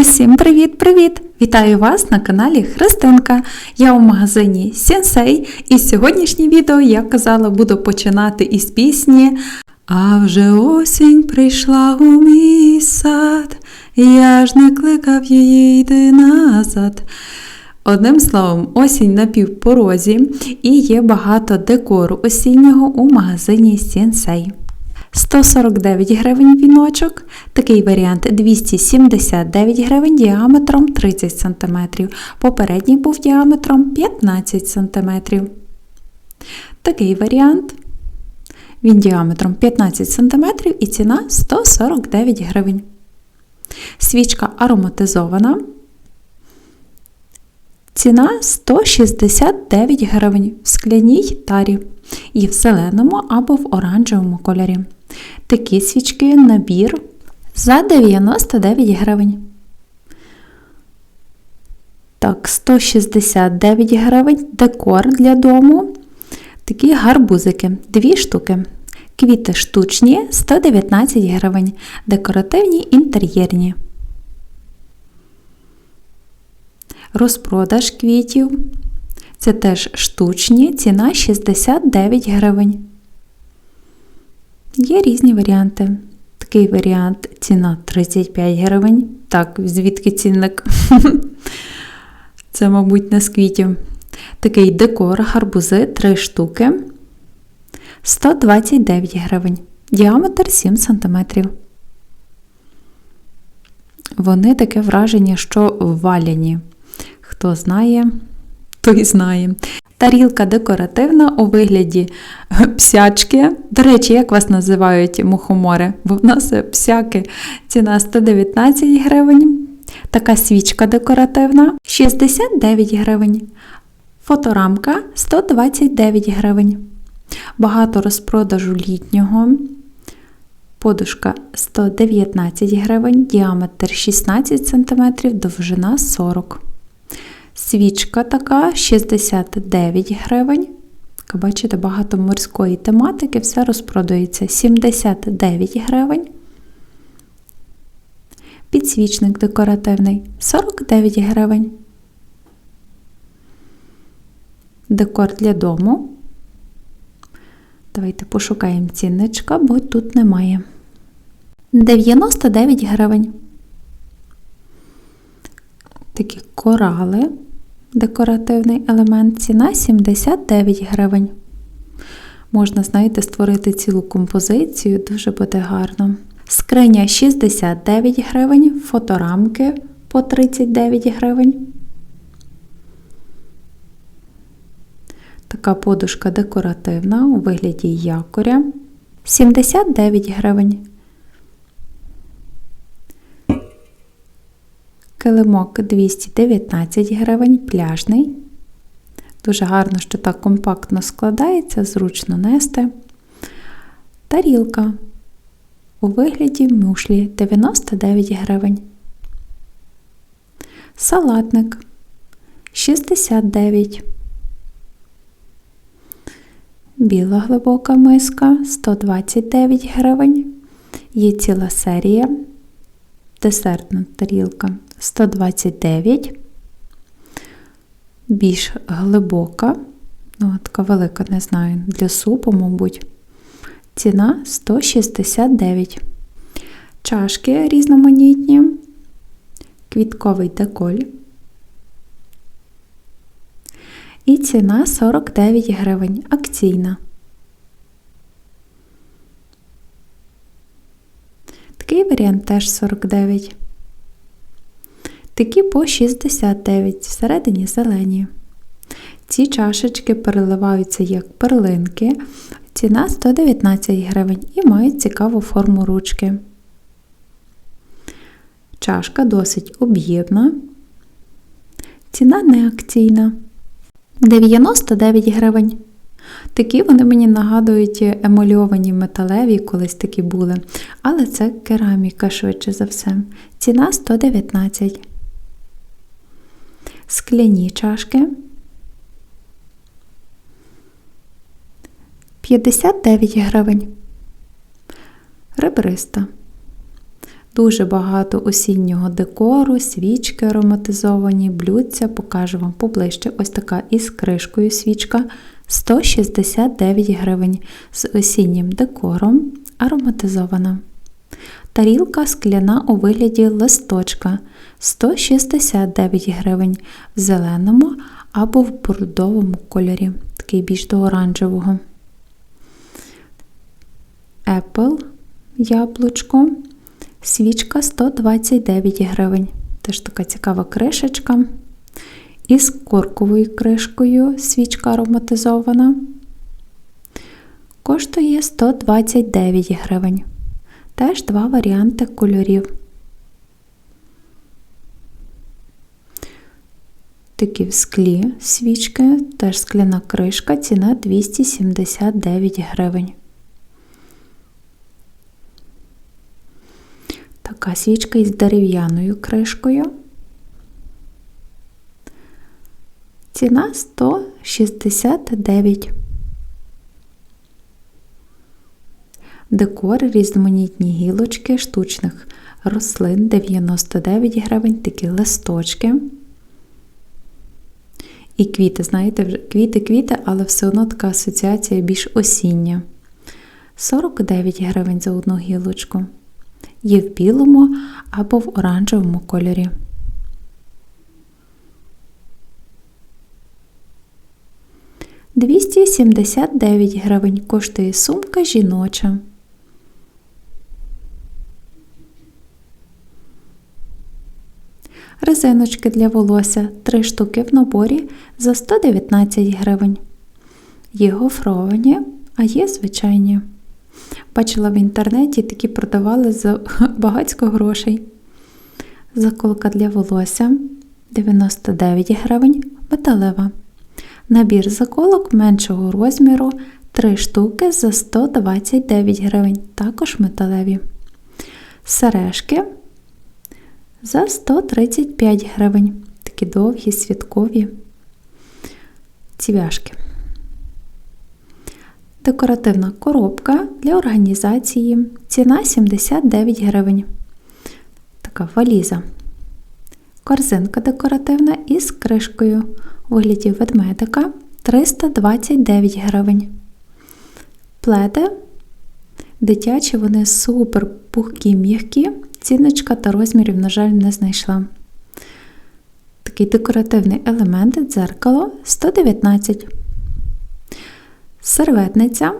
Усім привіт-привіт! Вітаю вас на каналі Христинка. Я у магазині Сенсей, і сьогоднішнє відео, як казала, буду починати із пісні. А вже осінь прийшла у мій сад, я ж не кликав її йти назад. Одним словом, осінь на півпорозі і є багато декору осіннього у магазині Сенсей. 149 гривень віночок, такий варіант 279 гривень діаметром 30 см. Попередній був діаметром 15 см. Такий варіант. Він діаметром 15 см і ціна 149 гривень. Свічка ароматизована. Ціна 169 гривень в скляній тарі і в зеленому або в оранжевому кольорі. Такі свічки набір за 99 гривень. Так, 169 гривень декор для дому. Такі гарбузики, дві штуки. Квіти штучні 119 гривень, декоративні інтер'єрні. Розпродаж квітів. Це теж штучні, ціна 69 гривень. Є різні варіанти. Такий варіант ціна 35 гривень. Так, звідки цінник? Це, мабуть, не з квітів. Такий декор, гарбузи 3 штуки. 129 гривень. Діаметр 7 см. Вони таке враження, що валяні. Хто знає, той знає. Тарілка декоративна у вигляді псячки. До речі, як вас називають мухомори? Бо в нас псяки ціна 119 гривень. Така свічка декоративна 69 гривень. Фоторамка 129 гривень. Багато розпродажу літнього. Подушка 119 гривень, діаметр 16 см, довжина 40 Свічка така 69 гривень. Бачите, багато морської тематики, все розпродається 79 гривень. Підсвічник декоративний 49 гривень. Декор для дому. Давайте пошукаємо цінничка, бо тут немає. 99 гривень. Такі корали декоративний елемент, ціна 79 гривень. Можна, знаєте, створити цілу композицію, дуже буде гарно. Скриня 69 гривень, фоторамки по 39 гривень. Така подушка декоративна у вигляді якоря 79 гривень. Килимок 219 гривень, пляжний. Дуже гарно, що так компактно складається, зручно нести. Тарілка у вигляді мушлі 99 гривень. Салатник 69. Біла глибока миска 129 гривень. Є ціла серія. Десертна тарілка 129, більш глибока, ну, така велика, не знаю, для супу, мабуть. Ціна 169. Чашки різноманітні, квітковий деколь. І ціна 49 гривень, акційна. Такий варіант теж 49. Такі по 69, всередині зелені. Ці чашечки переливаються як перлинки. Ціна 119 гривень і мають цікаву форму ручки. Чашка досить об'ємна. Ціна не акційна. 99 гривень. Такі вони мені нагадують емальовані металеві, колись такі були. Але це кераміка швидше за все. Ціна 119 скляні чашки. 59 гривень. Ребриста. Дуже багато осіннього декору, свічки ароматизовані, блюдця, покажу вам поближче. Ось така із кришкою свічка 169 гривень з осіннім декором, ароматизована. Тарілка скляна у вигляді листочка 169 гривень в зеленому або в бордовому кольорі, такий більш до оранжевого. Apple яблучко. Свічка 129 гривень. Теж така цікава кришечка. Із корковою кришкою свічка ароматизована. Коштує 129 гривень. Теж два варіанти кольорів. Такі в склі свічки, теж скляна кришка, ціна 279 гривень. Така свічка із дерев'яною кришкою. Ціна 169. Декор різноманітні гілочки штучних рослин 99 гривень, такі листочки. І квіти, знаєте, квіти-квіти, але все одно така асоціація більш осіння. 49 гривень за одну гілочку. Є в білому або в оранжевому кольорі. Двісті сімдесят дев'ять гривень коштує сумка жіноча. Резиночки для волосся 3 штуки в наборі за 119 гривень. Є гофровані, а є звичайні. Бачила в інтернеті, такі продавали за багатько грошей. Заколка для волосся 99 гривень металева. Набір заколок меншого розміру 3 штуки за 129 гривень, також металеві. Сережки за 135 гривень. Такі довгі, святкові цвяшки. Декоративна коробка для організації. Ціна 79 гривень. Така валіза. Корзинка декоративна із кришкою у вигляді ведмедика 329 гривень. Пледи дитячі, вони супер пухкі м'які. Ціночка та розмірів, на жаль, не знайшла. Такий декоративний елемент дзеркало 119. Серветниця.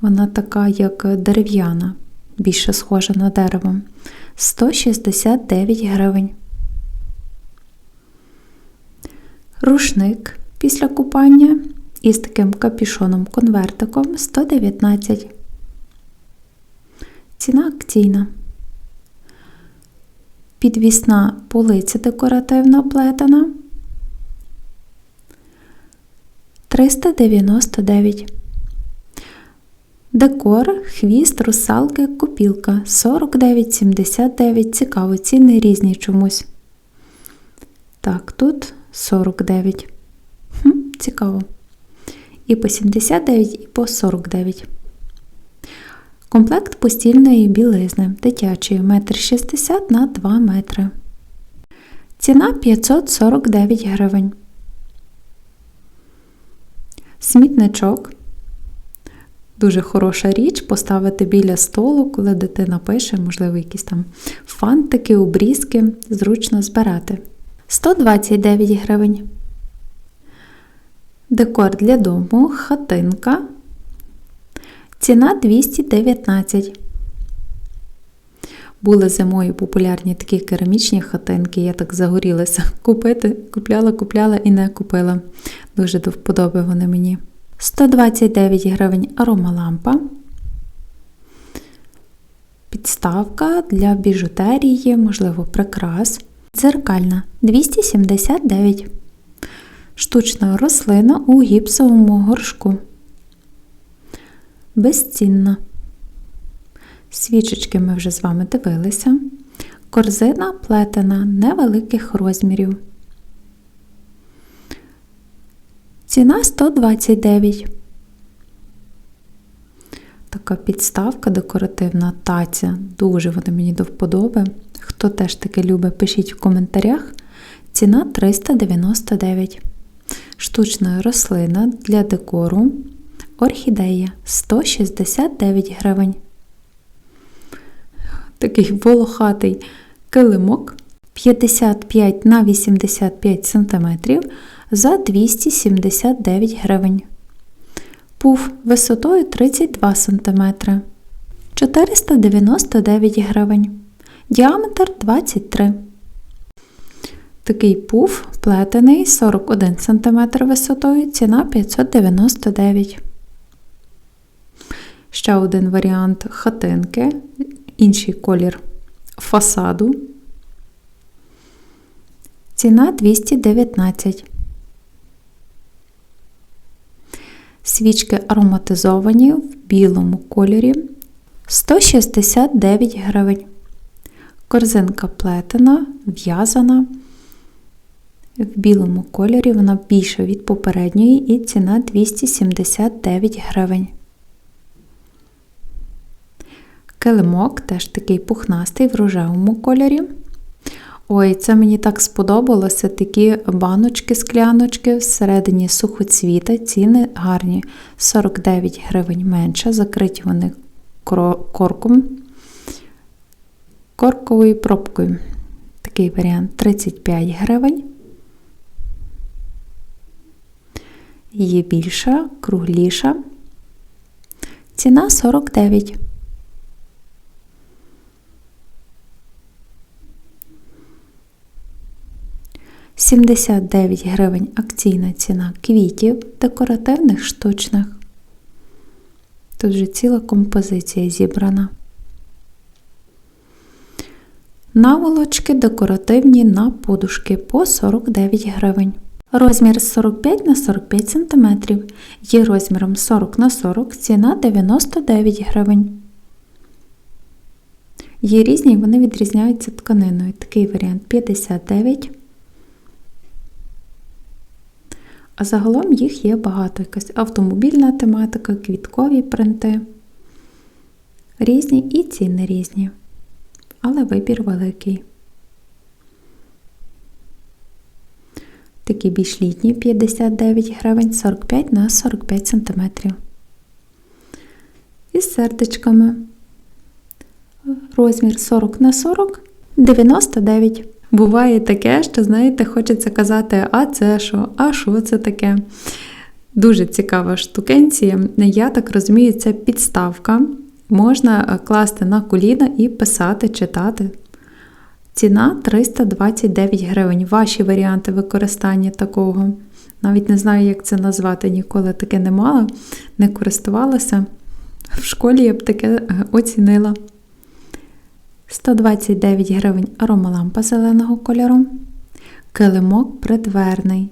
Вона така, як дерев'яна, більше схожа на дерево. 169 гривень. Рушник після купання із таким капішоном-конвертиком 119. Ціна акційна. Підвісна полиця декоративна плетена 399. Декор, хвіст, русалки, купілка 49,79. Цікаво, ціни різні чомусь. Так, тут 49. Хм, Цікаво. І по 79, і по 49. Комплект постільної білизни дитячої 1,60 м на 2 метри. Ціна 549 гривень. Смітничок. Дуже хороша річ поставити біля столу, коли дитина пише, можливо, якісь там фантики, обрізки, зручно збирати. 129 гривень. Декор для дому, хатинка. Ціна 219. Були зимою популярні такі керамічні хатинки, я так загорілася купити. Купляла, купляла і не купила. Дуже до вподоби вони мені. 129 гривень аромалампа. Підставка для біжутерії, можливо, прикрас. Дзеркальна 279. Штучна рослина у гіпсовому горшку. Безцінна. Свічечки ми вже з вами дивилися. Корзина плетена невеликих розмірів. Ціна 129. Така підставка декоративна таця. Дуже вона мені до вподоби. Хто теж таке любить, пишіть в коментарях. Ціна 399. Штучна рослина для декору. Орхідея 169 гривень. Такий волохатий килимок 55 на 85 см за 279 гривень. Пуф висотою 32 см 499 гривень. Діаметр 23 Такий пуф плетений 41 см висотою, ціна 599 Ще один варіант хатинки, інший колір фасаду. Ціна 219. Свічки ароматизовані в білому кольорі 169 гривень. Корзинка плетена, в'язана. В білому кольорі вона більша від попередньої і ціна 279 гривень. Килимок теж такий пухнастий в рожевому кольорі. Ой, це мені так сподобалося. Такі баночки-скляночки всередині сухоцвіта, ціни гарні. 49 гривень менше, закриті вони корком, корковою пробкою. Такий варіант 35 гривень. Є більша, кругліша. Ціна 49 79 гривень акційна ціна квітів декоративних штучних. Тут вже ціла композиція зібрана. Наволочки декоративні на подушки по 49 гривень. Розмір 45 на 45 см. Є розміром 40 на 40 ціна 99 гривень. Є різні, вони відрізняються тканиною. Такий варіант 59 А загалом їх є багато. Якась автомобільна тематика, квіткові принти. Різні і ціни різні. Але вибір великий. Такі більш літні 59 гривень 45 на 45 см. Із сердечками. Розмір 40 на 40 99 Буває таке, що, знаєте, хочеться казати, а це що, а що це таке? Дуже цікава штукенція. Я так розумію, це підставка. Можна е, класти на коліна і писати, читати. Ціна 329 гривень. Ваші варіанти використання такого. Навіть не знаю, як це назвати, ніколи таке не мала, не користувалася. В школі я б таке е, оцінила. 129 гривень аромалампа зеленого кольору. Килимок придверний.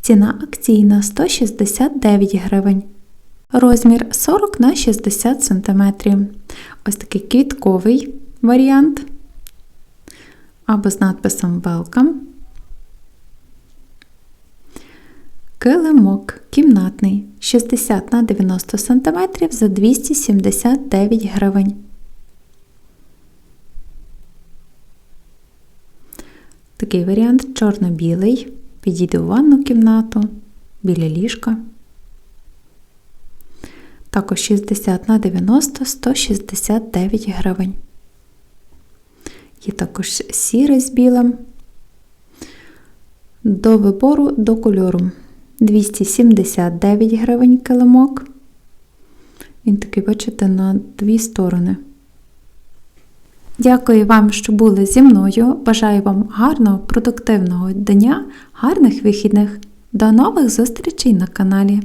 Ціна акційна 169 гривень. Розмір 40 на 60 см. Ось такий квітковий варіант. Або з надписом Welcome. Килимок кімнатний 60 на 90 см за 279 гривень. Такий варіант чорно-білий. Підійде у ванну кімнату, біля ліжка. Також 60 на 90 169 гривень. Є також сірий з білим. До вибору до кольору 279 гривень килимок. Він такий, бачите, на дві сторони. Дякую вам, що були зі мною. Бажаю вам гарного, продуктивного дня, гарних вихідних. До нових зустрічей на каналі!